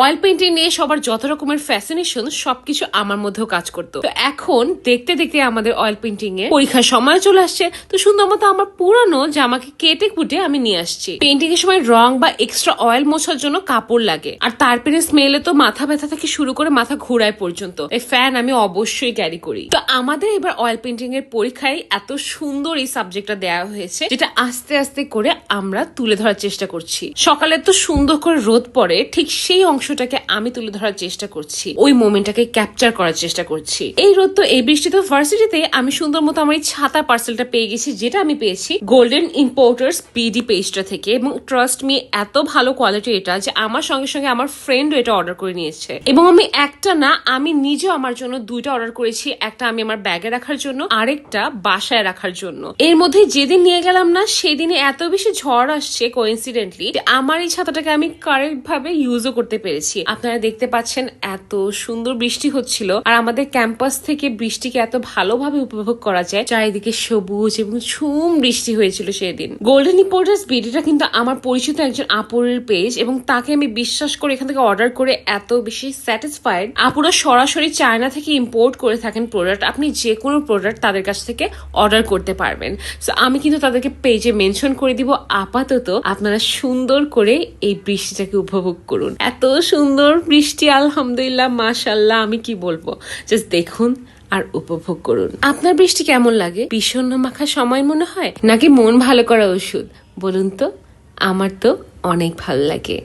Oil painting নিয়ে সবার যত রকমের ফ্যাসিনেশন সবকিছু আমার মধ্যেও কাজ করতো। তো এখন দেখতে দেখতে আমাদের অয়েল পেন্টিং এ পরীক্ষার সময় চলে আসছে। তো সুন্দর মতো আমার পুরানো জামাকে কেটে কুটে আমি নিয়ে আসছি। পেন্টিং এর সময় রং বা এক্সট্রা অয়েল মোছার জন্য কাপড় লাগে। আর তারপরে স্মেলে তো মাথা ব্যথা থেকে শুরু করে মাথা ঘোরায় পর্যন্ত। এই ফ্যান আমি অবশ্যই ক্যারি করি। তো আমাদের এবার অয়েল পেন্টিং এর পরীক্ষায় এত সুন্দর এই সাবজেক্টটা দেওয়া হয়েছে, যেটা আস্তে আস্তে করে আমরা তুলে ধরার চেষ্টা করছি। সকালে তো সুন্দর করে রোদ পড়ে, ঠিক সেই অংশটাকে আমি তুলে ধরার চেষ্টা করছি। ওই মোমেন্টটাকে ক্যাপচার করার চেষ্টা করছি। এই রোদ তো এই বৃষ্টিতে ভার্সিটিতে আমি সুন্দর মতো আমার এই ছাতা পার্সেলটা পেয়ে গেছি, যেটা আমি পেয়েছি গোল্ডেন ইম্পোর্টার্স বিডি পেজটা থেকে। এবং ট্রাস্ট মি এত ভালো কোয়ালিটি এটা যে আমার সঙ্গে সঙ্গে আমার ফ্রেন্ডও এটা অর্ডার করে নিয়েছে। এবং আমি একটা না, আমি নিজেও আমার জন্য দুইটা অর্ডার করেছি। একটা আমি আমার ব্যাগে রাখার জন্য, আরেকটা বাসায় রাখার জন্য। এর মধ্যে যেদিন নিয়ে গেলাম না, সেদিনে এত বেশি ঝড় আসছে কোইন্সিডেন্টলি আমার এই ছাতাটাকে আমি কারেক্ট ভাবে ইউজও করতে পেরেছি। আপনারা দেখতে পাচ্ছেন এত সুন্দর বৃষ্টি হচ্ছিল আর আমাদের ক্যাম্পাস থেকে বৃষ্টিকে এত ভালোভাবে উপভোগ করা যায়। চারিদিকে সবুজ এবং ঝুম বৃষ্টি হয়েছিল সেদিন। গোল্ডেন রিপোর্টার্স বিডিটা কিন্তু আমার পরিচিত একজন আপুরের পেজ এবং তাকে আমি বিশ্বাস করে এখান থেকে অর্ডার করে এত বেশি স্যাটিসফাইড আপুরা সরাসরি চায়না থেকে ইম্পোর্ট করে থাকেন প্রোডাক্ট আপনি যে কোনো প্রোডাক্ট তাদের কাছ থেকে অর্ডার করতে পারবেন। সো আমি কিন্তু তাদেরকে পেজে মেনশন করে দিব। আপাতত আপনারা সুন্দর করে এই বৃষ্টিটাকে উপভোগ করুন। এত সুন্দর বৃষ্টি, আলহামদুলিল্লাহ মাশাল্লাহ আমি কি বলব? জাস্ট দেখুন আর উপভোগ করুন। আপনার বৃষ্টি কেমন লাগে? বিষণ্ণ মাখা সময় মনে হয়? নাকি মন ভালো করা ওষুধ? বলুন তো, আমার তো অনেক ভালো লাগে।